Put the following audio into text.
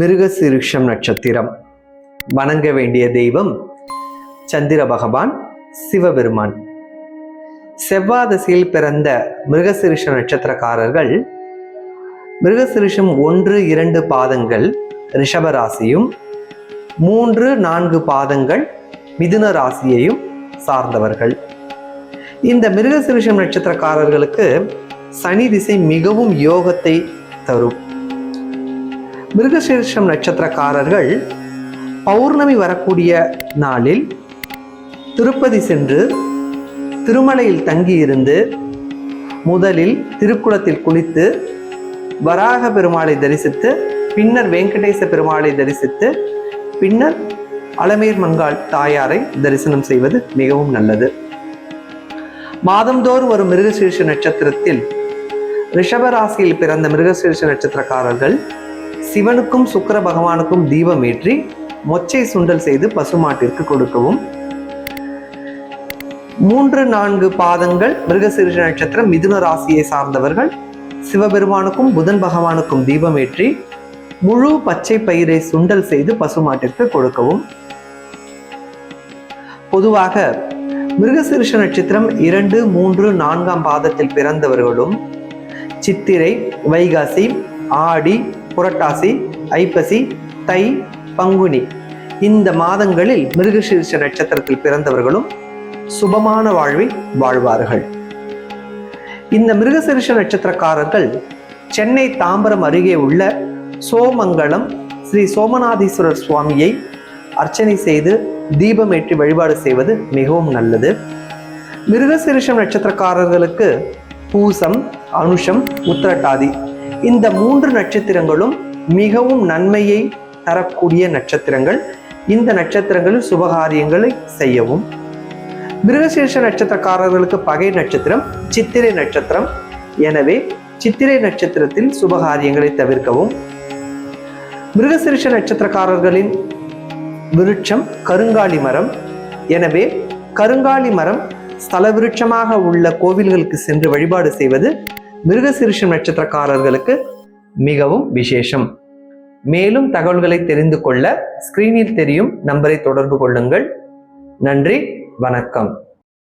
மிருகசீரிஷம் நட்சத்திரம். வணங்க வேண்டிய தெய்வம் சந்திர பகவான் சிவபெருமான். செவ்வாதசியில் பிறந்த மிருகசிருஷ நட்சத்திரக்காரர்கள் மிருகசிருஷம் ஒன்று இரண்டு பாதங்கள் ரிஷபராசியும் மூன்று நான்கு பாதங்கள் மிதுன ராசியையும் சார்ந்தவர்கள். இந்த மிருகசிருஷம் நட்சத்திரக்காரர்களுக்கு சனி திசை மிகவும் யோகத்தை தரும். மிருகசீர்ஷம் நட்சத்திரக்காரர்கள் பௌர்ணமி வரக்கூடிய நாளில் திருப்பதி சென்று திருமலையில் தங்கியிருந்து முதலில் திருக்குளத்தில் குளித்து வராக பெருமாளை தரிசித்து பின்னர் வெங்கடேச பெருமாளை தரிசித்து பின்னர் அலமீர் மங்காள் தாயாரை தரிசனம் செய்வது மிகவும் நல்லது. மாதந்தோறும் வரும் மிருகசீர்ஷ நட்சத்திரத்தில் ரிஷபராசியில் பிறந்த மிருகசீர்ஷ நட்சத்திரக்காரர்கள் சிவனுக்கும் சுக்கிர பகவானுக்கும் தீபம் ஏற்றி மொச்சை சுண்டல் செய்து பசுமாட்டிற்கு கொடுக்கவும். மூன்று நான்கு பாதங்கள் மிருகசீரிஷ நட்சத்திரம் மிதுன ராசியை சார்ந்தவர்கள் சிவபெருமானுக்கும் புதன் பகவானுக்கும் தீபம் ஏற்றி முழு பச்சை பயிரை சுண்டல் செய்து பசுமாட்டிற்கு கொடுக்கவும். பொதுவாக மிருகசீரிஷ நட்சத்திரம் இரண்டு மூன்று நான்காம் பாதத்தில் பிறந்தவர்களும் சித்திரை வைகாசி ஆடி புரட்டாசி ஐப்பசி தை பங்குனி. இந்த மாதங்களில் மிருகசீர்ஷ நட்சத்திரத்தில் பிறந்தவர்களும் சுபமான வாழ்வை வாழ்வார்கள். இந்த மிருகசீர்ஷ நட்சத்திரக்காரர்கள் சென்னை தாம்பரம் அருகே உள்ள சோமங்கலம் ஸ்ரீ சோமநாதீஸ்வரர் சுவாமியை அர்ச்சனை செய்து தீபமேற்றி வழிபாடு செய்வது மிகவும் நல்லது. மிருகசீரிஷம் நட்சத்திரக்காரர்களுக்கு பூசம் அனுஷம் உத்திரட்டாதி இந்த மூன்று நட்சத்திரங்களும் மிகவும் நன்மையை தரக்கூடிய நட்சத்திரங்கள். இந்த நட்சத்திரங்களில் சுபகாரியங்களை செய்யவும். மிருகசீர்ஷ நட்சத்திரக்காரர்களுக்கு பகை நட்சத்திரம் சித்திரை நட்சத்திரம். எனவே சித்திரை நட்சத்திரத்தில் சுபகாரியங்களை தவிர்க்கவும். மிருகசீர்ஷ நட்சத்திரக்காரர்களின் விருட்சம் கருங்காலி மரம். எனவே கருங்காலி மரம் ஸ்தல விருட்சமாக உள்ள கோவில்களுக்கு சென்று வழிபாடு செய்வது மிருகசீரிஷம் நட்சத்திரக்காரர்களுக்கு மிகவும் விசேஷம். மேலும் தகவல்களை தெரிந்து கொள்ள ஸ்கிரீனில் தெரியும் நம்பரை தொடர்பு கொள்ளுங்கள். நன்றி வணக்கம்.